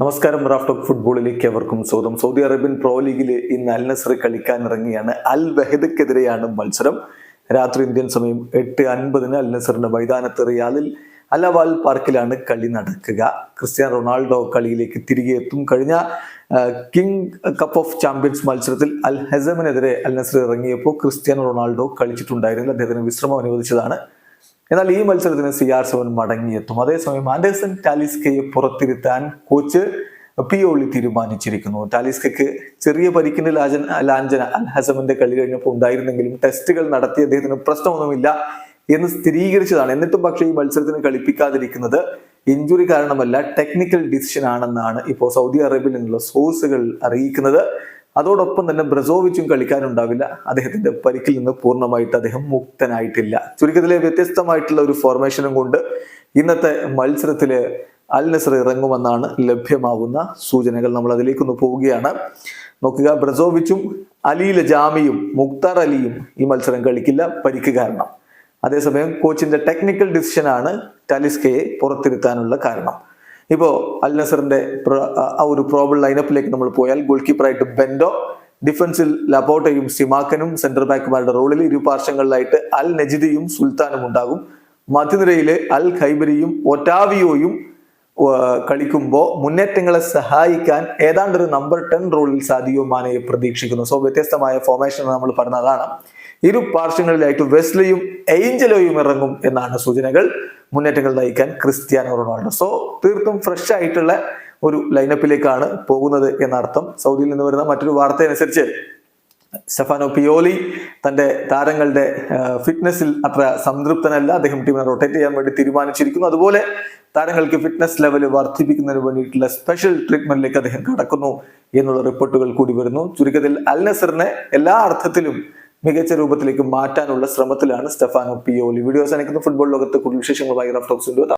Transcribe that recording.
നമസ്കാരം റാഫ്റ്റോക്ക് ഫുട്ബോളിലേക്ക് അവർക്കും സ്വാഗതം. സൗദി അറേബ്യൻ പ്രോ ലീഗിൽ ഇന്ന് അൽ നസർ കളിക്കാനിറങ്ങിയാണ്. അൽ വഹദക്കെതിരെയാണ് മത്സരം. രാത്രി ഇന്ത്യൻ സമയം എട്ട് അൻപതിന് അൽ നസറിന്റെ മൈതാനത്ത് റിയാലിൽ അലവാൽ പാർക്കിലാണ് കളി നടക്കുക. ക്രിസ്ത്യാനോ റൊണാൾഡോ കളിയിലേക്ക് തിരികെ എത്തും. കഴിഞ്ഞ കിങ് കപ്പ് ഓഫ് ചാമ്പ്യൻസ് മത്സരത്തിൽ അൽ ഹസമിനെതിരെ അൽ നസർ ഇറങ്ങിയപ്പോൾ ക്രിസ്ത്യാനോ റൊണാൾഡോ കളിച്ചിട്ടുണ്ടായിരുന്നു അദ്ദേഹത്തിന് വിശ്രമം അനുവദിച്ചതാണ്. എന്നാൽ ഈ മത്സരത്തിന് സി ആർ സെവൻ മടങ്ങിയെത്തും. അതേസമയം ആൻഡേഴ്സൺ ടാലിസ്കയെ പുറത്തിരുത്താൻ കോച്ച് പി ഒളി തീരുമാനിച്ചിരിക്കുന്നു. ടാലിസ്കയ്ക്ക് ചെറിയ പരിക്കിന്റെ ലാജൻ ലാഞ്ചന അൽ ഹസമിന്റെ കളി കഴിഞ്ഞപ്പോൾ ഉണ്ടായിരുന്നെങ്കിലും ടെസ്റ്റുകൾ നടത്തി അദ്ദേഹത്തിന് പ്രശ്നമൊന്നുമില്ല എന്ന് സ്ഥിരീകരിച്ചതാണ്. എന്നിട്ടും പക്ഷേ ഈ മത്സരത്തിന് കളിപ്പിക്കാതിരിക്കുന്നത് ഇഞ്ചുറി കാരണമല്ല ടെക്നിക്കൽ ഡിസിഷൻ ആണെന്നാണ് ഇപ്പോൾ സൗദി അറേബ്യയിൽ നിന്നുള്ള സോഴ്സുകൾ അറിയിക്കുന്നത്. അതോടൊപ്പം തന്നെ ബ്രസോവിച്ചും കളിക്കാനുണ്ടാവില്ല. അദ്ദേഹത്തിന്റെ പരിക്കിൽ നിന്ന് പൂർണമായിട്ട് അദ്ദേഹം മുക്തനായിട്ടില്ല. ചുരുക്കത്തിലെ വ്യത്യസ്തമായിട്ടുള്ള ഒരു ഫോർമേഷനും കൊണ്ട് ഇന്നത്തെ മത്സരത്തിൽ അൽ നസർ ഇറങ്ങുമെന്നാണ് ലഭ്യമാവുന്ന സൂചനകൾ. നമ്മൾ അതിലേക്കൊന്ന് പോവുകയാണ്. നോക്കുക ബ്രസോവിച്ചും അലിയിലെ ജാമിയും മുക്താർ അലിയും ഈ മത്സരം കളിക്കില്ല. പരിക്ക് കാരണം. അതേസമയം കോച്ചിന്റെ ടെക്നിക്കൽ ഡിസിഷനാണ് ടാലിസ്കയെ പുറത്തിരുത്താനുള്ള കാരണം. ഇപ്പോൾ അൽ നസറിന്റെ ആ ഒരു പ്രോബിൾ ലൈനപ്പിലേക്ക് നമ്മൾ പോയാൽ ഗോൾ കീപ്പറായിട്ട് ബെൻഡോ ഡിഫൻസിൽ ലബോട്ടയും സിമാക്കനും സെന്റർ ബാക്കുമാരുടെ റോളിൽ ഇരു പാർശ്വങ്ങളിലായിട്ട് അൽ നജിദിയും സുൽത്താനും ഉണ്ടാകും. മധ്യനിരയിലെ അൽ ഖൈബരിയും ഒറ്റാവിയോയും കളിക്കുമ്പോൾ മുന്നേറ്റങ്ങളെ സഹായിക്കാൻ ഏതാണ്ട് ഒരു നമ്പർ ടെൻ റോളിൽ സാദിയോ മാനയെ പ്രതീക്ഷിക്കുന്നു. സോ വ്യത്യസ്തമായ ഫോർമേഷൻ നമ്മൾ പറഞ്ഞതാണ് ഇരു പാർശ്വങ്ങളിലായിട്ട് വെസ്ലിയും ഏഞ്ചലോയും ഇറങ്ങും എന്നാണ് സൂചനകൾ മുന്നേറ്റങ്ങൾ നയിക്കാൻ ക്രിസ്ത്യാനോ റൊണാൾഡോ. സോ തീർത്തും ഫ്രഷ് ആയിട്ടുള്ള ഒരു ലൈനപ്പിലേക്കാണ് പോകുന്നത് എന്നർത്ഥം. സൗദിയിൽ നിന്ന് വരുന്ന മറ്റൊരു വാർത്ത അനുസരിച്ച് സ്റ്റെഫാനോ പിയോലി തന്റെ താരങ്ങളുടെ ഫിറ്റ്നസിൽ അത്ര സംതൃപ്തനല്ല. അദ്ദേഹം ടീമിനെ റൊട്ടേറ്റ് ചെയ്യാൻ വേണ്ടി തീരുമാനിച്ചിരിക്കുന്നു. അതുപോലെ താരങ്ങൾക്ക് ഫിറ്റ്നസ് ലെവൽ വർദ്ധിപ്പിക്കുന്നതിന് വേണ്ടിയിട്ടുള്ള സ്പെഷ്യൽ ട്രീറ്റ്മെന്റിലേക്ക് അദ്ദേഹം കടക്കുന്നു എന്നുള്ള റിപ്പോർട്ടുകൾ കൂടി വരുന്നു. ചുരുക്കത്തിൽ അൽ നസറിനെ എല്ലാ അർത്ഥത്തിലും മികച്ച രൂപത്തിലേക്ക് മാറ്റാനുള്ള ശ്രമത്തിലാണ് സ്റ്റെഫാനോ പിയോലി. വീഡിയോസ് അനക്കുന്ന ഫുട്ബോൾ ലോകത്ത് കൂടുതൽ വിശേഷങ്ങളുമായി റഫ് ടോക്സ്